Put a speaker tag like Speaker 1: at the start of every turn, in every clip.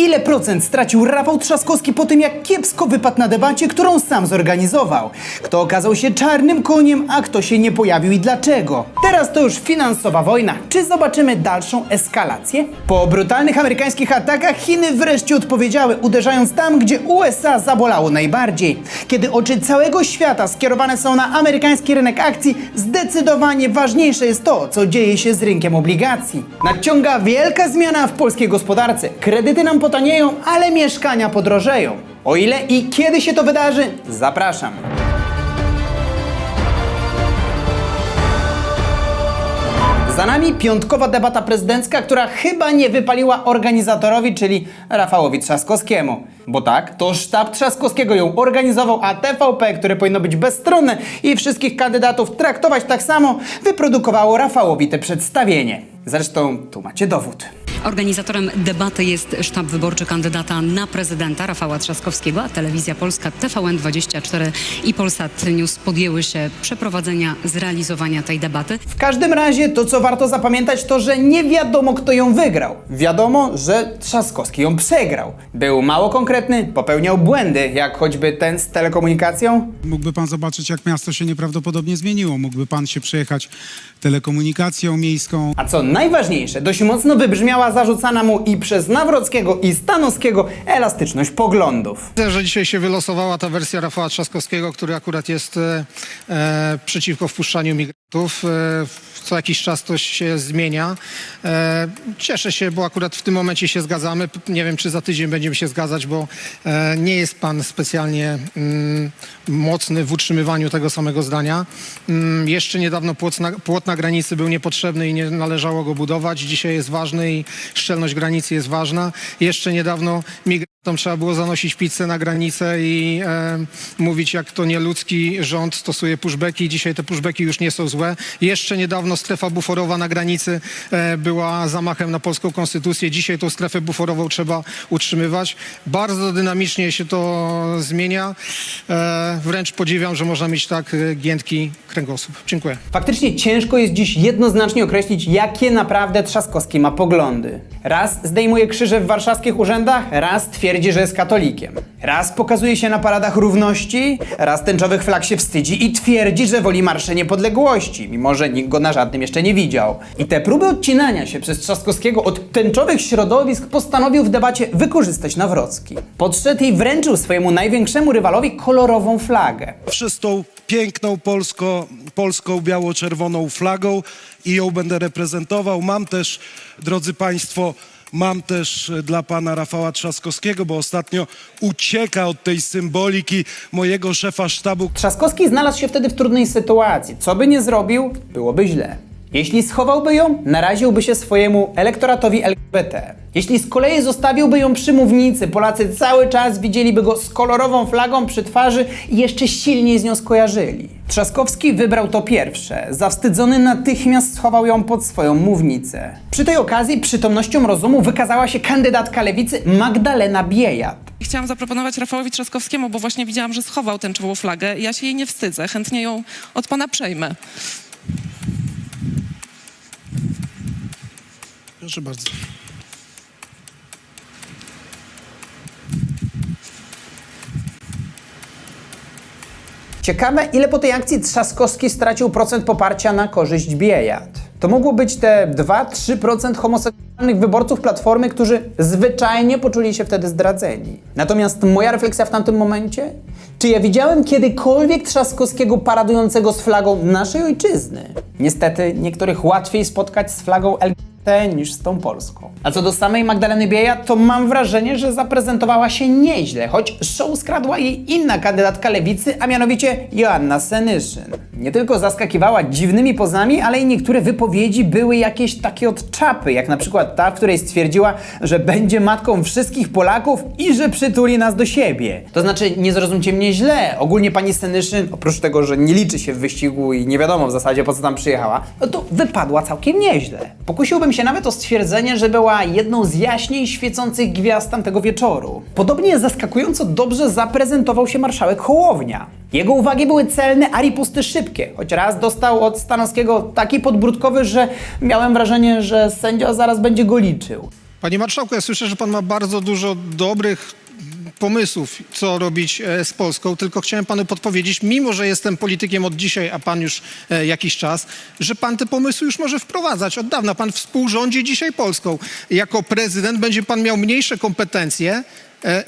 Speaker 1: Ile procent stracił Rafał Trzaskowski po tym, jak kiepsko wypadł na debacie, którą sam zorganizował? Kto okazał się czarnym koniem, a kto się nie pojawił i dlaczego? Teraz to już finansowa wojna. Czy zobaczymy dalszą eskalację? Po brutalnych amerykańskich atakach Chiny wreszcie odpowiedziały, uderzając tam, gdzie USA zabolało najbardziej. Kiedy oczy całego świata skierowane są na amerykański rynek akcji, zdecydowanie ważniejsze jest to, co dzieje się z rynkiem obligacji. Nadciąga wielka zmiana w polskiej gospodarce. Kredyty nam potanieją, ale mieszkania podrożeją. O ile i kiedy się to wydarzy, zapraszam. Za nami piątkowa debata prezydencka, która chyba nie wypaliła organizatorowi, czyli Rafałowi Trzaskowskiemu. Bo tak, to sztab Trzaskowskiego ją organizował, a TVP, które powinno być bezstronne i wszystkich kandydatów traktować tak samo, wyprodukowało Rafałowi te przedstawienie. Zresztą tu macie dowód.
Speaker 2: Organizatorem debaty jest sztab wyborczy kandydata na prezydenta Rafała Trzaskowskiego, a Telewizja Polska, TVN24 i Polsat News podjęły się przeprowadzenia, zrealizowania tej debaty.
Speaker 1: W każdym razie to, co warto zapamiętać, to, że nie wiadomo, kto ją wygrał. Wiadomo, że Trzaskowski ją przegrał. Był mało konkretny, popełniał błędy, jak choćby ten z telekomunikacją.
Speaker 3: Mógłby pan zobaczyć, jak miasto się nieprawdopodobnie zmieniło. Mógłby pan się przejechać telekomunikacją miejską.
Speaker 1: A co najważniejsze, dość mocno wybrzmiała zarzucana mu i przez Nawrockiego i Stanowskiego elastyczność poglądów.
Speaker 4: Widzę, że dzisiaj się wylosowała ta wersja Rafała Trzaskowskiego, który akurat jest e, e, przeciwko wpuszczaniu migrantów. E, co jakiś czas to się zmienia. E, cieszę się, bo akurat w tym momencie się zgadzamy. Nie wiem, czy za tydzień będziemy się zgadzać, bo e, nie jest pan specjalnie mm, mocny w utrzymywaniu tego samego zdania. Mm, jeszcze niedawno płot na, płot na granicy był niepotrzebny i nie należało go budować. Dzisiaj jest ważny i szczelność granicy jest ważna. Jeszcze niedawno migrantom trzeba było zanosić pizzę na granicę i e, mówić, jak to nieludzki rząd stosuje pushbacki. Dzisiaj te pushbacki już nie są złe. Jeszcze niedawno strefa buforowa na granicy e, była zamachem na polską konstytucję. Dzisiaj tą strefę buforową trzeba utrzymywać. Bardzo dynamicznie się to zmienia. E, wręcz podziwiam, że można mieć tak e, giętki kręgosłup. Dziękuję.
Speaker 1: Faktycznie ciężko jest dziś jednoznacznie określić, jakie naprawdę Trzaskowski ma poglądy. Raz zdejmuje krzyże w warszawskich urzędach, raz twierdzi, że jest katolikiem. Raz pokazuje się na paradach równości, raz tęczowych flag się wstydzi i twierdzi, że woli Marsze Niepodległości, mimo że nikt go na żadnym jeszcze nie widział. I te próby odcinania się przez Trzaskowskiego od tęczowych środowisk postanowił w debacie wykorzystać Nawrocki. Podszedł i wręczył swojemu największemu rywalowi kolorową flagę.
Speaker 5: przez tą piękną polsko, polską biało-czerwoną flagą i ją będę reprezentował. Mam też, drodzy Państwo, mam też dla pana Rafała Trzaskowskiego, bo ostatnio ucieka od tej symboliki mojego szefa sztabu,
Speaker 1: Trzaskowski znalazł się wtedy w trudnej sytuacji. Co by nie zrobił, byłoby źle. Jeśli schowałby ją, naraziłby się swojemu elektoratowi LGBT. Jeśli z kolei zostawiłby ją przy mównicy, Polacy cały czas widzieliby go z kolorową flagą przy twarzy i jeszcze silniej z nią skojarzyli. Trzaskowski wybrał to pierwsze. Zawstydzony natychmiast schował ją pod swoją mównicę. Przy tej okazji przytomnością rozumu wykazała się kandydatka lewicy Magdalena Biejat.
Speaker 6: Chciałam zaproponować Rafałowi Trzaskowskiemu, bo właśnie widziałam, że schował tęczową flagę. Ja się jej nie wstydzę, chętnie ją od pana przejmę.
Speaker 5: Proszę bardzo.
Speaker 1: Ciekawe, ile po tej akcji Trzaskowski stracił procent poparcia na korzyść Biejat. To mogło być te 2-3% homoseksualnych wyborców Platformy, którzy zwyczajnie poczuli się wtedy zdradzeni. Natomiast moja refleksja w tamtym momencie? Czy ja widziałem kiedykolwiek Trzaskowskiego paradującego z flagą naszej ojczyzny? Niestety, niektórych łatwiej spotkać z flagą LGBT niż z tą polską. A co do samej Magdaleny Biejat, to mam wrażenie, że zaprezentowała się nieźle, choć show skradła jej inna kandydatka lewicy, a mianowicie Joanna Senyszyn. Nie tylko zaskakiwała dziwnymi pozami, ale i niektóre wypowiedzi były jakieś takie od czapy, jak na przykład ta, w której stwierdziła, że będzie matką wszystkich Polaków i że przytuli nas do siebie. To znaczy, nie zrozumcie mnie źle, ogólnie pani Senyszyn, oprócz tego, że nie liczy się w wyścigu i nie wiadomo w zasadzie po co tam przyjechała, no to wypadła całkiem nieźle. Pokusiłbym się nawet o stwierdzenie, że była jedną z jaśniej świecących gwiazd tamtego wieczoru. Podobnie zaskakująco dobrze zaprezentował się marszałek Hołownia. Jego uwagi były celne, a ripusty szybkie, choć raz dostał od Stanowskiego taki podbródkowy, że miałem wrażenie, że sędzia zaraz będzie go liczył.
Speaker 4: Panie marszałku, ja słyszę, że pan ma bardzo dużo dobrych pomysłów, co robić e, z Polską, tylko chciałem panu podpowiedzieć, mimo że jestem politykiem od dzisiaj, a pan już e, jakiś czas, że pan te pomysły już może wprowadzać od dawna. Pan współrządzi dzisiaj Polską. Jako prezydent będzie pan miał mniejsze kompetencje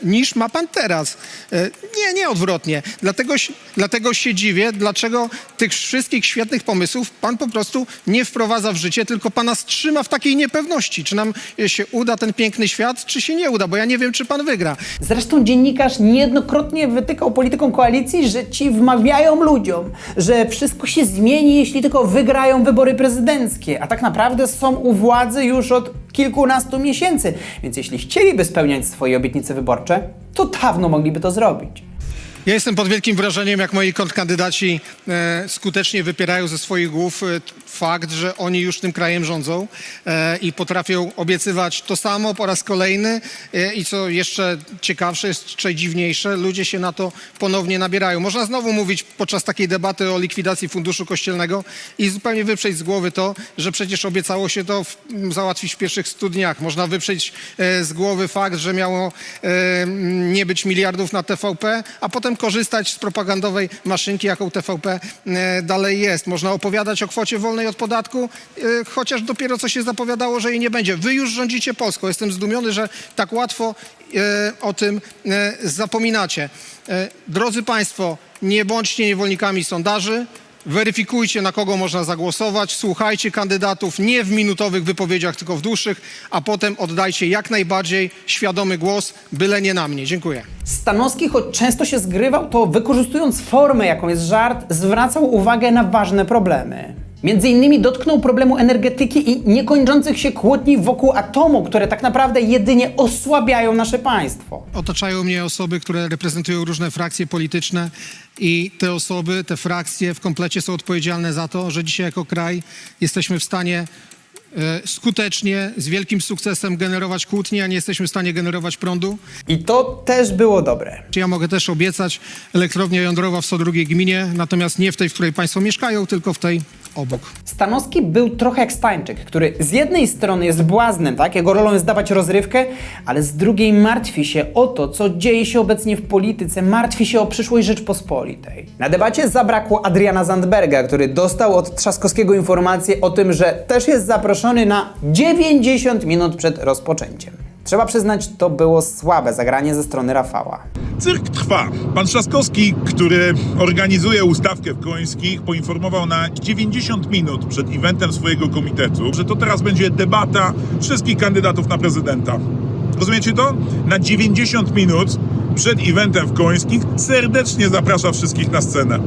Speaker 4: niż ma pan teraz. E, Nie, nie odwrotnie. Dlatego, dlatego się dziwię, dlaczego tych wszystkich świetnych pomysłów pan po prostu nie wprowadza w życie, tylko pana strzyma w takiej niepewności, czy nam e, się uda ten piękny świat, czy się nie uda, bo ja nie wiem, czy pan wygra.
Speaker 1: Zresztą dziennikarz niejednokrotnie wytykał politykom koalicji, że ci wmawiają ludziom, że wszystko się zmieni, jeśli tylko wygrają wybory prezydenckie, a tak naprawdę są u władzy już od kilkunastu miesięcy. Więc jeśli chcieliby spełniać swoje obietnice wyborcze, to dawno mogliby to zrobić.
Speaker 4: Ja jestem pod wielkim wrażeniem, jak moi kontrkandydaci e, skutecznie wypierają ze swoich głów e, fakt, że oni już tym krajem rządzą e, i potrafią obiecywać to samo po raz kolejny i co jeszcze ciekawsze, jeszcze dziwniejsze, ludzie się na to ponownie nabierają. Można znowu mówić podczas takiej debaty o likwidacji Funduszu Kościelnego i zupełnie wyprzeć z głowy to, że przecież obiecało się to w, załatwić w pierwszych stu dniach. Można wyprzeć z głowy fakt, że miało nie być miliardów na TVP, a potem korzystać z propagandowej maszynki, jaką TVP e, dalej jest. Można opowiadać o kwocie wolnej od podatku, e, chociaż dopiero co się zapowiadało, że jej nie będzie. Wy już rządzicie Polską. Jestem zdumiony, że tak łatwo e, o tym zapominacie. Drodzy Państwo, nie bądźcie niewolnikami sondaży. Weryfikujcie, na kogo można zagłosować, słuchajcie kandydatów nie w minutowych wypowiedziach, tylko w dłuższych, a potem oddajcie jak najbardziej świadomy głos, byle nie na mnie. Dziękuję.
Speaker 1: Stanowski, choć często się zgrywał, to wykorzystując formę, jaką jest żart, zwracał uwagę na ważne problemy. Między innymi dotknął problemu energetyki i niekończących się kłótni wokół atomu, które tak naprawdę jedynie osłabiają nasze państwo.
Speaker 4: Otaczają mnie osoby, które reprezentują różne frakcje polityczne i te osoby, te frakcje w komplecie są odpowiedzialne za to, że dzisiaj jako kraj jesteśmy w stanie e, skutecznie, z wielkim sukcesem generować kłótnie, a nie jesteśmy w stanie generować prądu.
Speaker 1: I to też było dobre.
Speaker 4: Ja mogę też obiecać elektrownia jądrowa w 102 gminie, natomiast nie w tej, w której Państwo mieszkają, tylko w tej obok.
Speaker 1: Stanowski był trochę jak Stańczyk, który z jednej strony jest błaznem, tak? Jego rolą jest dawać rozrywkę, ale z drugiej martwi się o to, co dzieje się obecnie w polityce, martwi się o przyszłość Rzeczpospolitej. Na debacie zabrakło Adriana Zandberga, który dostał od Trzaskowskiego informację o tym, że też jest zaproszony na 90 minut przed rozpoczęciem. Trzeba przyznać, to było słabe zagranie ze strony Rafała.
Speaker 7: Cyrk trwa. Pan Trzaskowski, który organizuje ustawkę w Końskich, poinformował na 90 minut przed eventem swojego komitetu, że to teraz będzie debata wszystkich kandydatów na prezydenta. Rozumiecie to? Na 90 minut przed eventem w Końskich serdecznie zaprasza wszystkich na scenę.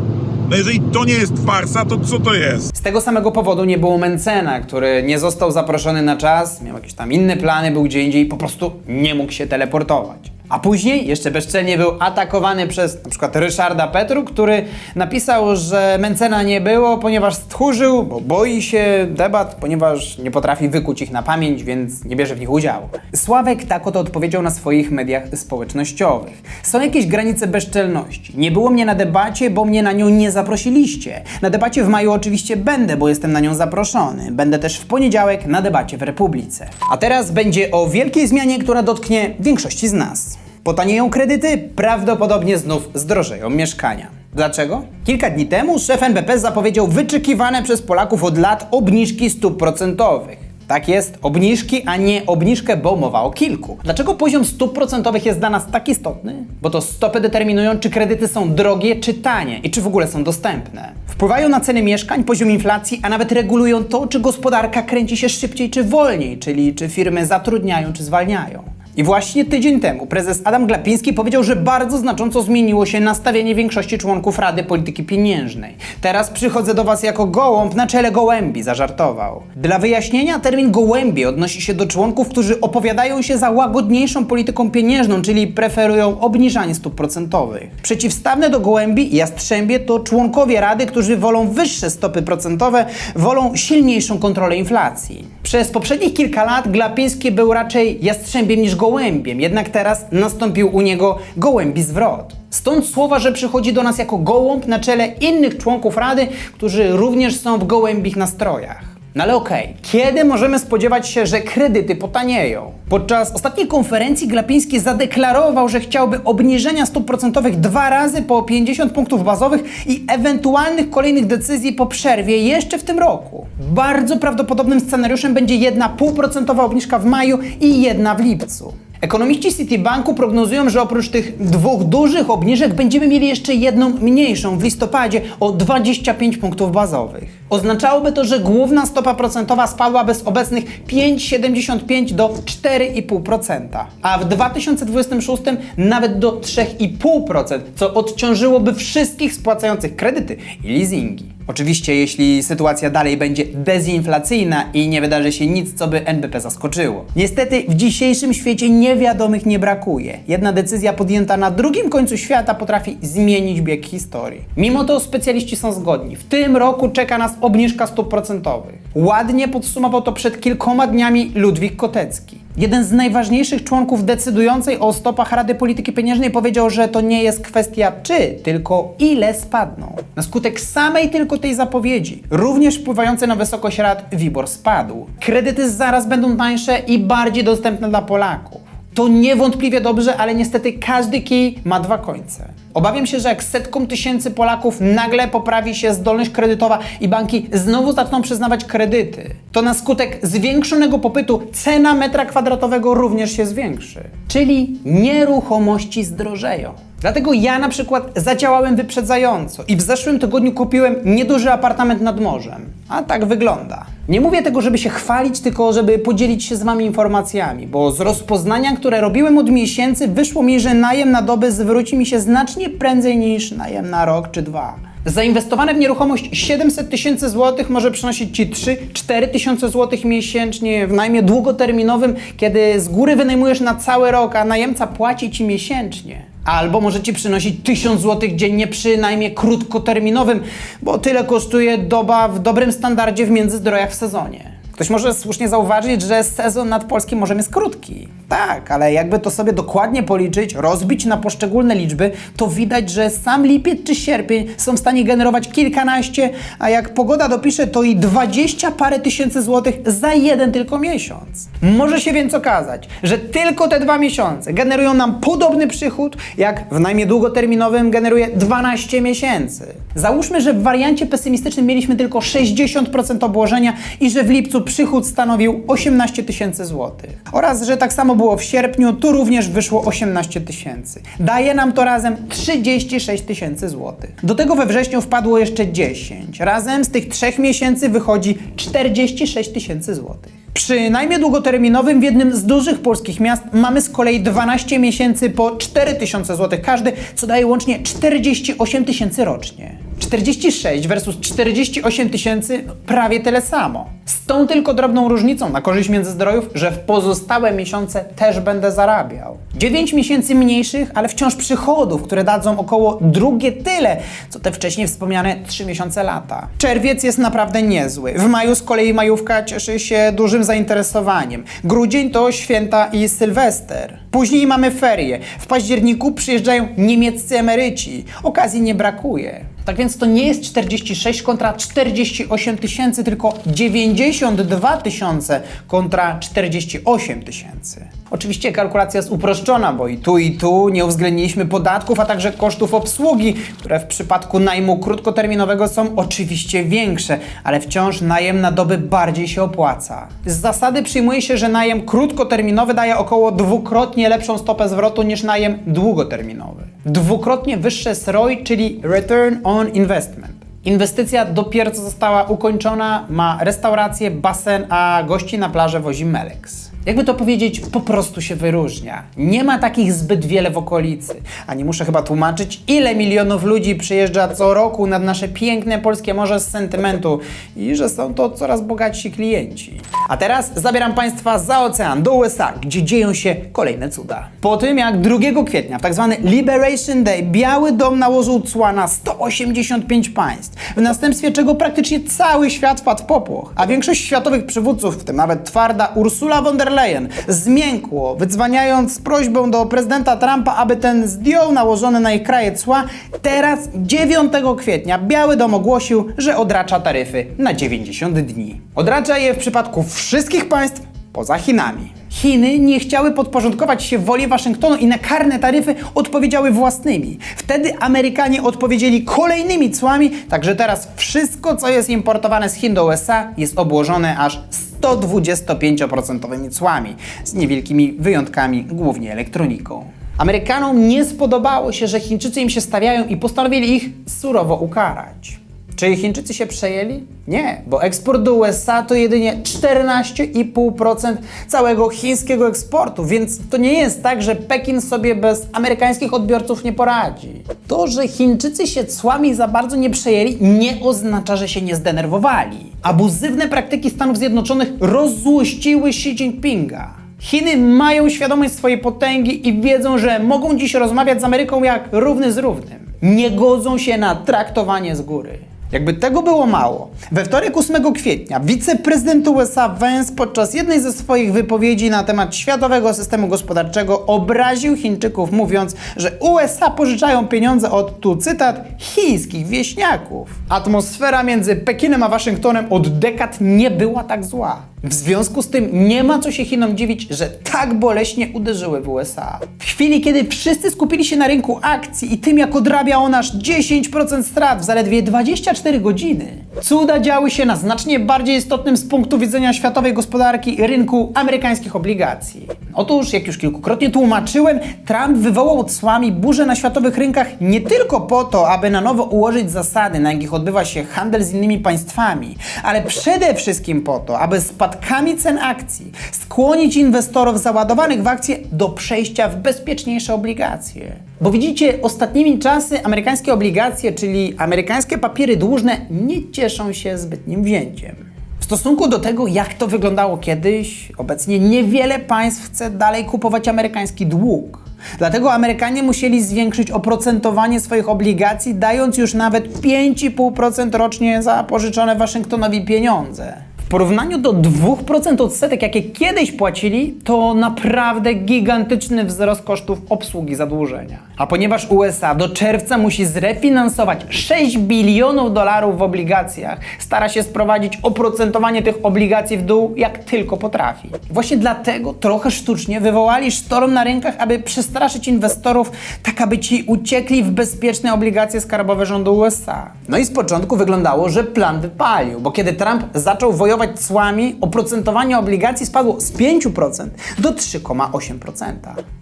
Speaker 7: No jeżeli to nie jest farsa, to co to jest?
Speaker 1: Z tego samego powodu nie było Mencena, który nie został zaproszony na czas, miał jakieś tam inne plany, był gdzie indziej i po prostu nie mógł się teleportować. A później jeszcze bezczelnie był atakowany przez przykład Ryszarda Petru, który napisał, że Mencena nie było, ponieważ stchórzył, bo boi się debat, ponieważ nie potrafi wykuć ich na pamięć, więc nie bierze w nich udziału. Sławek tak oto odpowiedział na swoich mediach społecznościowych. Są jakieś granice bezczelności. Nie było mnie na debacie, bo mnie na nią nie zaprosiliście. Na debacie w maju oczywiście będę, bo jestem na nią zaproszony. Będę też w poniedziałek na debacie w Republice. A teraz będzie o wielkiej zmianie, która dotknie większości z nas. Potanieją kredyty, prawdopodobnie znów zdrożeją mieszkania. Dlaczego? Kilka dni temu szef NBP zapowiedział wyczekiwane przez Polaków od lat obniżki stóp procentowych. Tak jest, obniżki, a nie obniżkę, bo mowa o kilku. Dlaczego poziom stóp procentowych jest dla nas tak istotny? Bo to stopy determinują, czy kredyty są drogie, czy tanie i czy w ogóle są dostępne. Wpływają na ceny mieszkań, poziom inflacji, a nawet regulują to, czy gospodarka kręci się szybciej, czy wolniej, czyli czy firmy zatrudniają, czy zwalniają. I właśnie tydzień temu prezes Adam Glapiński powiedział, że bardzo znacząco zmieniło się nastawienie większości członków Rady Polityki Pieniężnej. Teraz przychodzę do Was jako gołąb na czele gołębi, zażartował. Dla wyjaśnienia, termin gołębie odnosi się do członków, którzy opowiadają się za łagodniejszą polityką pieniężną, czyli preferują obniżanie stóp procentowych. Przeciwstawne do gołębi, jastrzębie to członkowie Rady, którzy wolą wyższe stopy procentowe, wolą silniejszą kontrolę inflacji. Przez poprzednich kilka lat Glapiński był raczej jastrzębiem niż gołębiem, jednak teraz nastąpił u niego gołębi zwrot. Stąd słowa, że przychodzi do nas jako gołąb na czele innych członków Rady, którzy również są w gołębich nastrojach. No ale okej, kiedy możemy spodziewać się, że kredyty potanieją? Podczas ostatniej konferencji Glapiński zadeklarował, że chciałby obniżenia stóp procentowych dwa razy po 50 punktów bazowych i ewentualnych kolejnych decyzji po przerwie jeszcze w tym roku. Bardzo prawdopodobnym scenariuszem będzie jedna półprocentowa obniżka w maju i jedna w lipcu. Ekonomiści Citibanku prognozują, że oprócz tych dwóch dużych obniżek będziemy mieli jeszcze jedną mniejszą w listopadzie o 25 punktów bazowych. Oznaczałoby to, że główna stopa procentowa spadłaby z obecnych 5,75 do 4,5%, a w 2026 nawet do 3,5%, co odciążyłoby wszystkich spłacających kredyty i leasingi. Oczywiście, jeśli sytuacja dalej będzie dezinflacyjna i nie wydarzy się nic, co by NBP zaskoczyło. Niestety, w dzisiejszym świecie niewiadomych nie brakuje. Jedna decyzja podjęta na drugim końcu świata potrafi zmienić bieg historii. Mimo to specjaliści są zgodni. W tym roku czeka nas obniżka stóp procentowych. Ładnie podsumował to przed kilkoma dniami Ludwik Kotecki. Jeden z najważniejszych członków decydującej o stopach Rady Polityki Pieniężnej powiedział, że to nie jest kwestia czy, tylko ile spadną. Na skutek samej tylko tej zapowiedzi, również wpływającej na wysokość rat, WIBOR spadł. Kredyty zaraz będą tańsze i bardziej dostępne dla Polaków. To niewątpliwie dobrze, ale niestety każdy kij ma dwa końce. Obawiam się, że jak setkom tysięcy Polaków nagle poprawi się zdolność kredytowa i banki znowu zaczną przyznawać kredyty, to na skutek zwiększonego popytu cena metra kwadratowego również się zwiększy. Czyli nieruchomości zdrożeją. Dlatego ja na przykład zadziałałem wyprzedzająco i w zeszłym tygodniu kupiłem nieduży apartament nad morzem. A tak wygląda. Nie mówię tego, żeby się chwalić, tylko żeby podzielić się z Wami informacjami, bo z rozpoznania, które robiłem od miesięcy, wyszło mi, że najem na dobę zwróci mi się znacznie prędzej niż najem na rok czy dwa. Zainwestowane w nieruchomość 700 tysięcy złotych może przynosić Ci 3-4 tysiące złotych miesięcznie w najmie długoterminowym, kiedy z góry wynajmujesz na cały rok, a najemca płaci Ci miesięcznie. Albo może Ci przynosić 1000 złotych dziennie przy najmie krótkoterminowym, bo tyle kosztuje doba w dobrym standardzie w Międzyzdrojach w sezonie. Ktoś może słusznie zauważyć, że sezon nad polskim morzem jest krótki. Tak, ale jakby to sobie dokładnie policzyć, rozbić na poszczególne liczby, to widać, że sam lipiec czy sierpień są w stanie generować kilkanaście, a jak pogoda dopisze, to i dwadzieścia parę tysięcy złotych za jeden tylko miesiąc. Może się więc okazać, że tylko te dwa miesiące generują nam podobny przychód, jak w najmie długoterminowym generuje 12 miesięcy. Załóżmy, że w wariancie pesymistycznym mieliśmy tylko 60% obłożenia i że w lipcu przychód stanowił 18 tysięcy złotych. Oraz, że tak samo było w sierpniu, tu również wyszło 18 tysięcy. Daje nam to razem 36 tysięcy złotych. Do tego we wrześniu wpadło jeszcze 10. Razem z tych trzech miesięcy wychodzi 46 tysięcy złotych. Przy najmie długoterminowym w jednym z dużych polskich miast mamy z kolei 12 miesięcy po 4 tysiące złotych każdy, co daje łącznie 48 tysięcy rocznie. 46 versus 48 tysięcy, no, prawie tyle samo. Z tą tylko drobną różnicą na korzyść międzyzdrojów, że w pozostałe miesiące też będę zarabiał. 9 miesięcy mniejszych, ale wciąż przychodów, które dadzą około drugie tyle, co te wcześniej wspomniane 3 miesiące lata. Czerwiec jest naprawdę niezły. W maju z kolei majówka cieszy się dużym zainteresowaniem. Grudzień to święta i Sylwester. Później mamy ferie. W październiku przyjeżdżają niemieccy emeryci. Okazji nie brakuje. Tak więc to nie jest 46 kontra 48 tysięcy, tylko 92 tysiące kontra 48 tysięcy. Oczywiście kalkulacja jest uproszczona, bo i tu i tu nie uwzględniliśmy podatków, a także kosztów obsługi, które w przypadku najmu krótkoterminowego są oczywiście większe, ale wciąż najem na doby bardziej się opłaca. Z zasady przyjmuje się, że najem krótkoterminowy daje około dwukrotnie lepszą stopę zwrotu niż najem długoterminowy. Dwukrotnie wyższe jest ROI, czyli Return on Investment. Inwestycja dopiero co została ukończona, ma restaurację, basen, a gości na plażę wozi Melex. Jakby to powiedzieć, po prostu się wyróżnia. Nie ma takich zbyt wiele w okolicy. A nie muszę chyba tłumaczyć, ile milionów ludzi przyjeżdża co roku nad nasze piękne polskie morze z sentymentu i że są to coraz bogatsi klienci. A teraz zabieram Państwa za ocean do USA, gdzie dzieją się kolejne cuda. Po tym jak 2 kwietnia, w tak zwany Liberation Day, Biały Dom nałożył cła na 185 państw, w następstwie czego praktycznie cały świat wpadł w popłoch, a większość światowych przywódców, w tym nawet twarda Ursula von der der Leyen zmiękło, wydzwaniając z prośbą do prezydenta Trumpa, aby ten zdjął nałożone na ich kraje cła, teraz 9 kwietnia Biały Dom ogłosił, że odracza taryfy na 90 dni. Odracza je w przypadku wszystkich państw poza Chinami. Chiny nie chciały podporządkować się woli Waszyngtonu i na karne taryfy odpowiedziały własnymi. Wtedy Amerykanie odpowiedzieli kolejnymi cłami, także teraz wszystko, co jest importowane z Chin do USA, jest obłożone aż 125% cłami, z niewielkimi wyjątkami, głównie elektroniką. Amerykanom nie spodobało się, że Chińczycy im się stawiają i postanowili ich surowo ukarać. Czy Chińczycy się przejęli? Nie, bo eksport do USA to jedynie 14,5% całego chińskiego eksportu, więc to nie jest tak, że Pekin sobie bez amerykańskich odbiorców nie poradzi. To, że Chińczycy się cłami za bardzo nie przejęli, nie oznacza, że się nie zdenerwowali. Abuzywne praktyki Stanów Zjednoczonych rozzłościły Xi Jinpinga. Chiny mają świadomość swojej potęgi i wiedzą, że mogą dziś rozmawiać z Ameryką jak równy z równym. Nie godzą się na traktowanie z góry. Jakby tego było mało, we wtorek 8 kwietnia wiceprezydent USA Vance podczas jednej ze swoich wypowiedzi na temat światowego systemu gospodarczego obraził Chińczyków, mówiąc, że USA pożyczają pieniądze od, tu cytat, chińskich wieśniaków. Atmosfera między Pekinem a Waszyngtonem od dekad nie była tak zła. W związku z tym nie ma co się Chinom dziwić, że tak boleśnie uderzyły w USA. W chwili, kiedy wszyscy skupili się na rynku akcji i tym, jak odrabia on aż 10% strat w zaledwie 24 godziny, cuda działy się na znacznie bardziej istotnym z punktu widzenia światowej gospodarki rynku amerykańskich obligacji. Otóż, jak już kilkukrotnie tłumaczyłem, Trump wywołał cłami burzę na światowych rynkach nie tylko po to, aby na nowo ułożyć zasady, na jakich odbywa się handel z innymi państwami, ale przede wszystkim po to, aby spadkami cen akcji skłonić inwestorów załadowanych w akcje do przejścia w bezpieczniejsze obligacje. Bo widzicie, ostatnimi czasy amerykańskie obligacje, czyli amerykańskie papiery dłużne, nie cieszą się zbytnim wzięciem. W stosunku do tego, jak to wyglądało kiedyś, obecnie niewiele państw chce dalej kupować amerykański dług. Dlatego Amerykanie musieli zwiększyć oprocentowanie swoich obligacji, dając już nawet 5,5% rocznie za pożyczone Waszyngtonowi pieniądze. Porównaniu do 2% odsetek, jakie kiedyś płacili, to naprawdę gigantyczny wzrost kosztów obsługi zadłużenia. A ponieważ USA do czerwca musi zrefinansować 6 bilionów dolarów w obligacjach, stara się sprowadzić oprocentowanie tych obligacji w dół jak tylko potrafi. Właśnie dlatego trochę sztucznie wywołali sztorm na rynkach, aby przestraszyć inwestorów, tak aby ci uciekli w bezpieczne obligacje skarbowe rządu USA. No i z początku wyglądało, że plan wypalił, bo kiedy Trump zaczął wojować cłami, oprocentowanie obligacji spadło z 5% do 3,8%.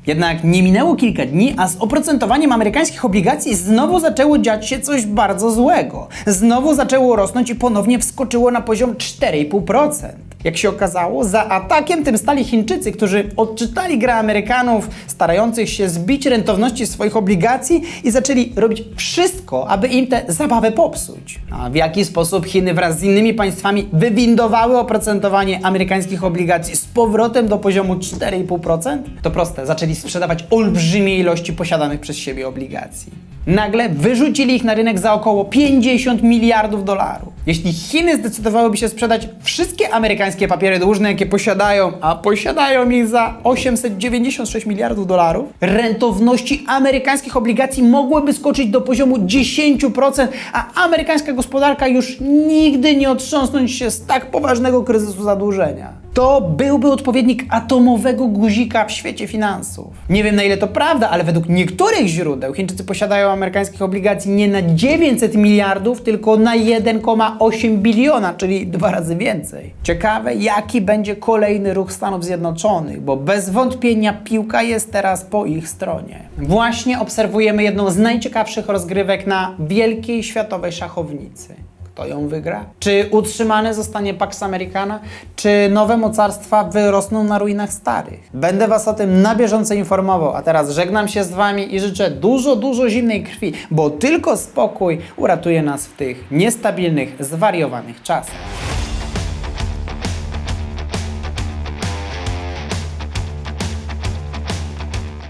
Speaker 1: Jednak nie minęło kilka dni, a z oprocentowaniem amerykańskich obligacji znowu zaczęło dziać się coś bardzo złego. Znowu zaczęło rosnąć i ponownie wskoczyło na poziom 4,5%. Jak się okazało, za atakiem tym stali Chińczycy, którzy odczytali grę Amerykanów starających się zbić rentowności swoich obligacji i zaczęli robić wszystko, aby im tę zabawę popsuć. A w jaki sposób Chiny wraz z innymi państwami wywindowały oprocentowanie amerykańskich obligacji z powrotem do poziomu 4,5%? To proste, zaczęli sprzedawać olbrzymie ilości posiadanych przez siebie obligacji. Nagle wyrzucili ich na rynek za około 50 miliardów dolarów. Jeśli Chiny zdecydowałyby się sprzedać wszystkie amerykańskie papiery dłużne, jakie posiadają, a posiadają ich za 896 miliardów dolarów, rentowności amerykańskich obligacji mogłyby skoczyć do poziomu 10%, a amerykańska gospodarka już nigdy nie otrząsnąć się z tak poważnego kryzysu zadłużenia. To byłby odpowiednik atomowego guzika w świecie finansów. Nie wiem na ile to prawda, ale według niektórych źródeł Chińczycy posiadają amerykańskich obligacji nie na 900 miliardów, tylko na 1,8 biliona, czyli dwa razy więcej. Ciekawe, jaki będzie kolejny ruch Stanów Zjednoczonych, bo bez wątpienia piłka jest teraz po ich stronie. Właśnie obserwujemy jedną z najciekawszych rozgrywek na wielkiej światowej szachownicy. Kto ją wygra? Czy utrzymany zostanie Pax Americana? Czy nowe mocarstwa wyrosną na ruinach starych? Będę Was o tym na bieżąco informował, a teraz żegnam się z Wami i życzę dużo, dużo zimnej krwi, bo tylko spokój uratuje nas w tych niestabilnych, zwariowanych czasach.